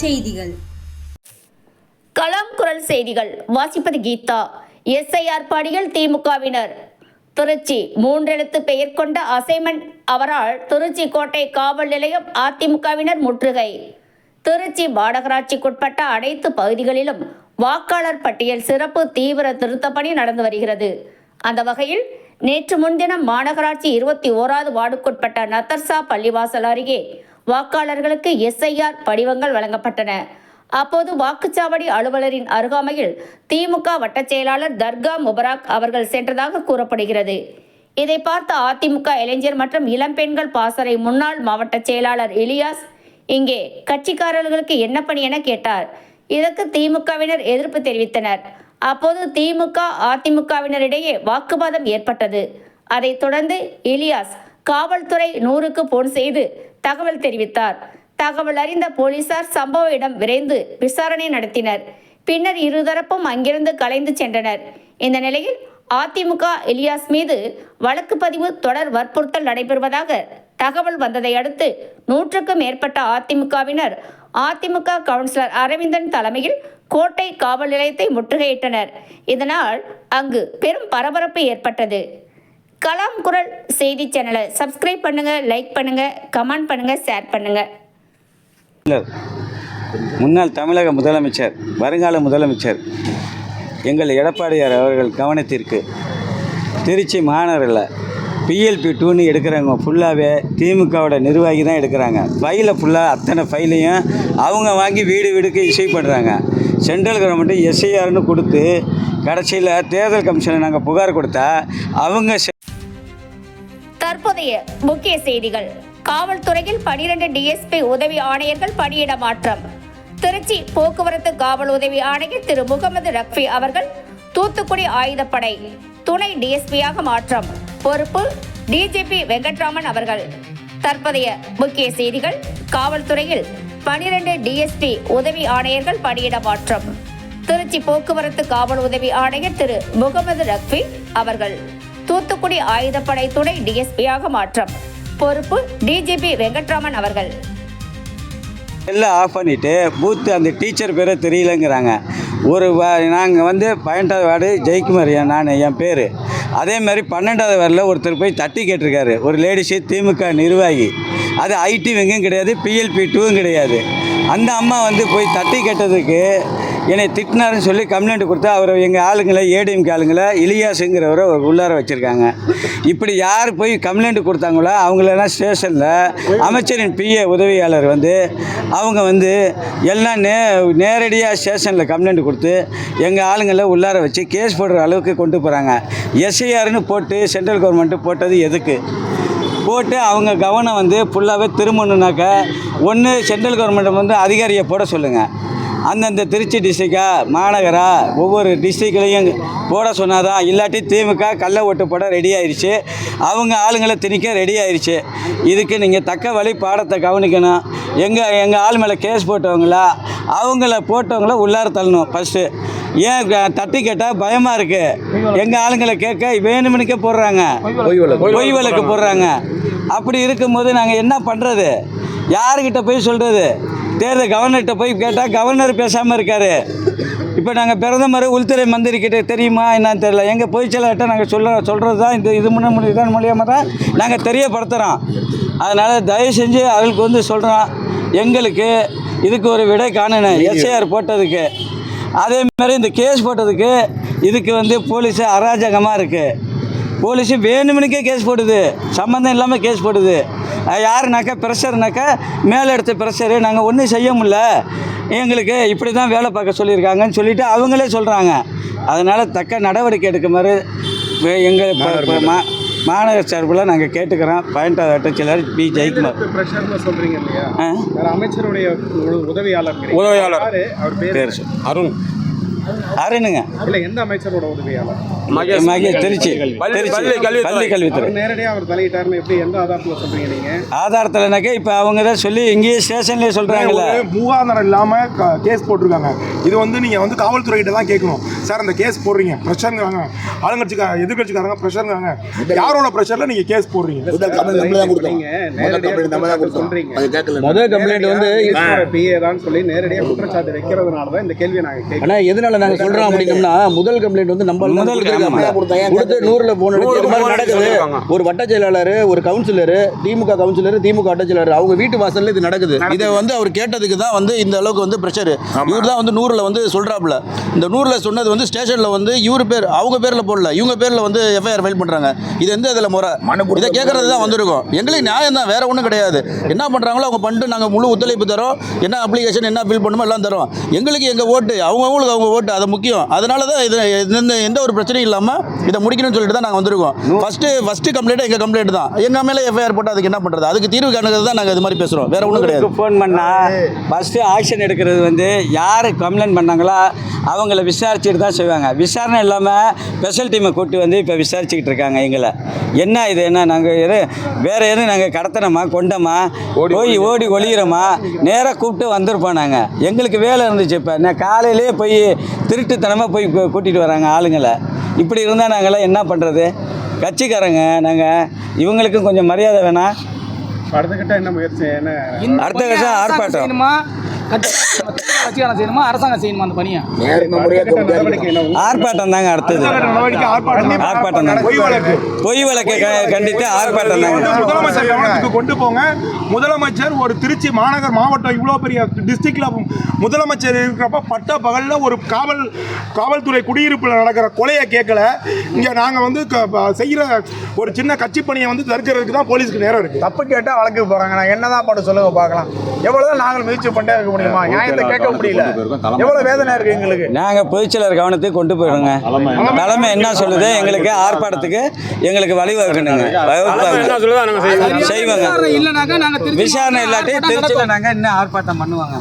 செய்திகள். களம் குரல் செய்திகள். வாசிப்பது கீதா. எஸ்ஐஆர் படியில் திமுகவினர். திருச்சி. மூன்றெழுத்து பெயர் கொண்ட அசைன்மெண்ட் அவரால் திருச்சி கோட்டை காவல் நிலையம் அதிமுகவினர் முற்றுகை. திருச்சி மாநகராட்சிக்குட்பட்ட அனைத்து பகுதிகளிலும் வாக்காளர் பட்டியல் சிறப்பு தீவிர திருத்தப்பணி நடந்து வருகிறது. அந்த வகையில் நேற்று முன்தினம் மாநகராட்சி இருபத்தி ஓராவது வார்டுக்குட்பட்ட நத்தர்சா பள்ளிவாசல் அருகே வாக்காளர்களுக்கு எஸ்ஐஆர் படிவங்கள் வழங்கப்பட்டன. அப்போது வாக்குச்சாவடி அலுவலரின் அருகாமையில் திமுக வட்டச் செயலாளர் தர்கா முபராக் அவர்கள் சென்றதாக கூறப்படுகிறது. இதை பார்த்த அதிமுக இளைஞர் மற்றும் இளம்பெண்கள் பாசறை முன்னாள் மாவட்ட செயலாளர் எலியாஸ் இங்கே கட்சிக்காரர்களுக்கு என்ன பணி என கேட்டார். இதற்கு திமுகவினர் எதிர்ப்பு தெரிவித்தனர். அப்போது திமுக அதிமுகவினரிடையே வாக்குவாதம் ஏற்பட்டது. அதைத் தொடர்ந்து இலியாஸ் காவல்துறை நூறுக்கு போன் செய்து தகவல் தெரிவித்தார். தகவல் அறிந்த போலீசார் சம்பவ இடம் விரைந்து விசாரணை நடத்தினர். பின்னர் இருதரப்பும் அங்கிருந்து கலைந்து சென்றனர். இந்த நிலையில் அதிமுக இலியாஸ் மீது வழக்கு பதிவு தொடர் வற்புறுத்தல் நடைபெறுவதாக தகவல் வந்ததை அடுத்து நூற்றுக்கும் மேற்பட்ட அதிமுகவினர் அதிமுக கவுன்சிலர் அரவிந்தன் தலைமையில் கோட்டை காவல் நிலையத்தை முற்றுகையிட்டனர். இதனால் அங்கு பெரும் பரபரப்பு ஏற்பட்டது. கலாம் குரல் செய்தி சேனலை சப்ஸ்கிரைப் பண்ணுங்க லைக் பண்ணுங்க கமெண்ட் பண்ணுங்க ஷேர் பண்ணுங்க. முன்னாள் தமிழக முதலமைச்சர் வருங்கால முதலமைச்சர் எங்கள் எடப்பாடியார் அவர்கள் கவனத்திற்கு திருச்சி மாநகரில் பிஎல்பி டூன்னு எடுக்கிறவங்க ஃபுல்லாகவே திமுகவோட நிர்வாகி தான் எடுக்கிறாங்க. ஃபைலை ஃபுல்லாக அத்தனை ஃபைலையும் அவங்க வாங்கி வீடு வீடுக்கு இஷ்யூ பண்ணுறாங்க சென்ட்ரல் கவர்மெண்ட்டு எஸ்ஐஆர்னு கொடுத்து கடைசியில் தேர்தல் கமிஷனை நாங்கள் புகார் கொடுத்தா அவங்க தற்போதைய முக்கிய செய்திகள். காவல்துறையில் பனிரெண்டு டிஎஸ்பி உதவி ஆணையர்கள் பணியிட மாற்றம். திருச்சி போக்குவரத்து காவல் உதவி ஆணையர் திரு முகமது ரக்ஃபி அவர்கள் தூத்துக்குடி ஆயுதப்படை துணை டிஎஸ்பியாக மாற்றம். பொறுப்பு டிஜிபி வெங்கட்ராமன் அவர்கள். தற்போதைய முக்கிய செய்திகள். காவல்துறையில் பனிரெண்டு டிஎஸ்பி உதவி ஆணையர்கள் பணியிட மாற்றம். திருச்சி போக்குவரத்து காவல் உதவி ஆணையர் திரு முகமது ரக்ஃபி அவர்கள். தூத்துக்குடி ஆயுதப்படை துணை டிஎஸ்பியாக மாற்றம். பொறுப்பு டிஜிபி வெங்கட்ராமன் அவர்கள். எல்லாம் ஆஃப் பண்ணிவிட்டு பூத்து அந்த டீச்சர் பேரே தெரியலங்கிறாங்க. ஒரு நாங்கள் வந்து பதினெட்டாவது வார்டு ஜெயக்குமார் என் நான் என் பேர். அதே மாதிரி பன்னெண்டாவது வார்டில் ஒருத்தர் போய் தட்டி கேட்டிருக்காரு. ஒரு லேடிஸு திமுக நிர்வாகி. அது ஐடி விங்கும் கிடையாது பிஎல்பி டூவும் கிடையாது. அந்த அம்மா வந்து போய் தட்டி கேட்டதுக்கு என்னை திட்டினாருன்னு சொல்லி கம்ப்ளைண்ட் கொடுத்தா அவர் எங்கள் ஆளுங்களை ஏடிஎம்கே ஆளுங்களை இலியாஸுங்கிறவரை உள்ளார வச்சுருக்காங்க. இப்படி யார் போய் கம்ப்ளைண்ட் கொடுத்தாங்களோ அவங்களெல்லாம் ஸ்டேஷனில் அமைச்சரின் பிஏ உதவியாளர் வந்து அவங்க வந்து எல்லாம் நே நேரடியாக ஸ்டேஷனில் கம்ப்ளைண்ட் கொடுத்து எங்கள் ஆளுங்களை உள்ளார வச்சு கேஸ் போடுற அளவுக்கு கொண்டு போகிறாங்க எஸ்ஐஆர்னு போட்டு சென்ட்ரல் கவர்மெண்ட்டு போட்டது எதுக்கு? போட்டு அவங்க கவனம் வந்து ஃபுல்லாகவே திரும்பணுனாக்கா ஒன்று சென்ட்ரல் கவர்மெண்ட் வந்து அதிகாரியை போட சொல்லுங்கள் அந்தந்த திருச்சி டிஸ்ட்ரிக்டா மாநகரா ஒவ்வொரு டிஸ்ட்ரிக்ட்லேயும் போட சொன்னாதான் இல்லாட்டி திமுக கள்ள ஓட்டு போட ரெடி ஆயிடுச்சு அவங்க ஆளுங்களை திணிக்க ரெடி ஆயிடுச்சு இதுக்கு நீங்கள் தக்க வழி பாடத்தை கவனிக்கணும். எங்கள் எங்கள் ஆள் மேலே கேஸ் போட்டவங்களா அவங்கள போட்டவங்கள உள்ளார தள்ளணும் ஃபஸ்ட்டு ஏன் தட்டி கேட்டால் பயமாக இருக்குது எங்கள் ஆளுங்களை கேட்க வேணுமனுக்கே போடுறாங்க. பொய் வழக்கு. போடுறாங்க. அப்படி இருக்கும்போது நாங்கள் என்ன பண்ணுறது யாருக்கிட்ட போய் சொல்கிறது தேர்தல் கவர்னர்கிட்ட போய் கேட்டால் கவர்னர் பேசாமல் இருக்கார். இப்போ நாங்கள் பிரதமர் உள்துறை மந்திரி கிட்ட தெரியுமா என்னன்னு தெரியல. எங்கள் பொதுச்செயலாளர்கிட்ட நாங்கள் சொல்ல சொல்கிறது தான் இந்த இது முன்ன முடி இதன் மூலியமாக தான் நாங்கள் தெரியப்படுத்துகிறோம் அதனால் தயவு செஞ்சு அவளுக்கு வந்து சொல்கிறோம் எங்களுக்கு இதுக்கு ஒரு விடை காணணும். எஸ்ஐஆர் போட்டதுக்கு. அதே மாதிரி இந்த கேஸ் போட்டதுக்கு இதுக்கு வந்து போலீஸு அராஜகமாக இருக்குது போலீஸு வேணுமெனுக்கே கேஸ் போடுது. சம்மந்தம் இல்லாமல் கேஸ் போடுது. யாருனாக்கா ப்ரெஷர்னாக்கா மேலே எடுத்த ப்ரெஷரு நாங்கள் ஒன்றும் செய்ய முடியல. எங்களுக்கு இப்படி தான் வேலை பார்க்க சொல்லியிருக்காங்கன்னு சொல்லிட்டு அவங்களே சொல்கிறாங்க அதனால் தக்க நடவடிக்கை எடுக்குமாறு எங்கள் மா மாநகர் சார்பில் நாங்கள் கேட்டுக்கிறோம். பதினெட்டாவது வட்டச்செயலர் பி. ஜெயக்குமார். இல்லையா? வேற அமைச்சருடைய உதவியாளர். உதவியாளர். அவர் பேர் அருண். அருணுங்க. இல்ல எந்த அமைச்சரோட உதவியாளர்? மகே திருச்சி. திருச்சி. பள்ளி கல்வித்துறை. நேரடியா அவர் தலையிட்டாருன்னு எப்படி எந்த ஆதாரத்துல சொல்றீங்க நீங்க? ஆதாரத்தில்னாக்கா இப்போ அவங்க தான் சொல்லி இங்கேயே ஸ்டேஷன்லேயே சொல்கிறாங்கல்ல ஒரு மூவாதாரம் இல்லாமல் கேஸ் போட்டிருக்காங்க. இது வந்து நீங்கள் வந்து காவல்துறை கிட்ட தான் கேட்கணும். சார் அந்த கேஸ் போடுறீங்க. ப்ரெஷருங்காங்க ஆளுங்கட்சிக்கா எதிர்கட்சிக்காரங்க ப்ரெஷருங்காங்க யாரோட ப்ரெஷரில் நீங்கள் கேஸ் போடுறீங்க? முதல் கம்ப்ளைண்ட் வந்து பிஏ தான் சொல்லி நேரடியா குற்றச்சாட்டு வைக்கிறதுனால தான் இந்த கேள்வியை நாங்க கேட்கிறோம் ஆனா எதனால நாங்க சொல்றோம் அப்படின்னம்னா முதல் கம்ப்ளைண்ட் வந்து நம்ம முதல் கொடுத்து நூறுல போன நடக்குது. ஒரு வட்ட செயலாளர் ஒரு கவுன்சிலர் திமுக கவுன்சிலர் திமுக வட்ட செயலாளர் அவங்க வீட்டு வாசல்ல இது நடக்குது. இதை வந்து அவர் கேட்டதுக்கு தான் வந்து இந்த அளவுக்கு வந்து பிரஷர் இவர் தான் வந்து நூறுல வந்து சொல்றாப்ல இந்த நூறுல சொன்னது வந்து ஸ்டேஷன்ல வந்து இவர் பேர் அவங்க பேர்ல போடல. இவங்க பேர்ல வந்து எஃப்ஐஆர் ஃபைல் பண்றாங்க. இது எந்த இதுல முறை? இதை கேட்கறது தான் வந்திருக்கோம். எங்களுக்கு நியாயம் தான் வேற ஒன்றும் கிடையாது. என்ன பண்றாங்களோ அவங்க பண்ணிட்டு நாங்க முழு ஒத்துழைப்பு தரோம். என்ன அப்ளிகேஷன் என்ன ஃபில் பண்ணுமோ எல்லாம் தரோம். எங்களுக்கு எங்க ஓட்டு? அவங்கவுங்களுக்கு அவங்க ஓட்டு அது முக்கியம். அதனால தான் இது எந்த எந்த ஒரு பிரச்சனையும் இல்லாமல் இதை முடிக்கணும்னு சொல்லிட்டு தான் நாங்கள் வந்திருக்கோம். ஃபஸ்ட்டு ஃபஸ்ட்டு கம்ப்ளைண்ட் எங்கள் கம்ப்ளைண்ட் தான். எங்கள் மேலே எஃப்ஐஆர் போட்டு அதுக்கு என்ன பண்ணுறது அதுக்கு தீர்வு காணுறது தான் நாங்கள் இது மாதிரி பேசுகிறோம் வேற ஒன்றும் கிடையாது. ஃபோன் பண்ணால் ஃபஸ்ட்டு ஆக்ஷன் எடுக்கிறது வந்து யார் கம்ப்ளைண்ட் பண்ணாங்களோ? அவங்கள விசாரிச்சுட்டு தான் செய்வாங்க. விசாரணை இல்லாமல் ஸ்பெஷல் டீமை கூட்டி வந்து இப்போ விசாரிச்சுக்கிட்டு இருக்காங்க எங்களை என்ன இது என்ன? நாங்கள் எது வேறு எதுவும் நாங்கள் கடத்தினோமா கொண்டோமா? போய் ஓடி ஒளிகிறோமா நேராக கூப்பிட்டு வந்திருப்போம் நாங்கள் எங்களுக்கு வேலை இருந்துச்சு இப்போ. நான் காலையிலே போய் திருட்டுத்தனமாக போய் கூட்டிகிட்டு வராங்க ஆளுங்களை. இப்படி இருந்தால் நாங்களாம் என்ன பண்ணுறது கட்சிக்காரங்க நாங்கள் இவங்களுக்கும் கொஞ்சம் மரியாதை வேணாம் அடுத்த கிட்ட என்ன முயற்சி? என்ன? அடுத்த கட்சம் ஆர்ப்பாட்டம். கட்சிக்காரன் செய்யணுமா அரசாங்கம் செய்யணுமா அந்த பணியை என்ன ஆர்ப்பாட்டம் தாங்க அடுத்தது. நடவடிக்கை ஆர்ப்பாட்டம் ஆர்ப்பாட்டம் தாங்க பொய் வழக்கு கண்டித்து ஆர்ப்பாட்டம் தாங்க முதலமைச்சர் கொண்டு போங்க. முதலமைச்சர் ஒரு திருச்சி மாநகர் மாவட்டம் இவ்வளோ பெரிய டிஸ்ட்ரிக்ட்ல முதலமைச்சர் இருக்கிறப்ப பட்ட பகலில் ஒரு காவல் காவல்துறை குடியிருப்பில் நடக்கிற கொலையை கேட்கல. இங்கே நாங்கள் வந்து க- ப- செய்கிற ஒரு சின்ன கட்சி பணியை வந்து தடுக்கிறதுக்கு தான் போலீஸ்க்கு நேரம் இருக்குது தப்பு கேட்டால் வழக்கு போகிறாங்க நான் என்னதான் பண்ண சொல்லுங்க பார்க்கலாம். எவ்வளோதான் நாங்கள் முயற்சி பண்ணிட்டே இருக்க முடியுமா? நியாயத்தை கேட்க முடியல. எவ்வளோ வேதனை இருக்கு எங்களுக்கு? நாங்கள் பொதுச்செயலர் கவனத்துக்கு கொண்டு போயிடுங்க தலைமை என்ன சொல்லுது? எங்களுக்கு ஆர்ப்பாட்டத்துக்கு எங்களுக்கு வழிவகுக்கணுங்க செய்வாங்க. விசாரணை இல்லாட்டி திருச்சியில் நாங்கள் இன்னும் ஆர்ப்பாட்டம் பண்ணுவாங்க.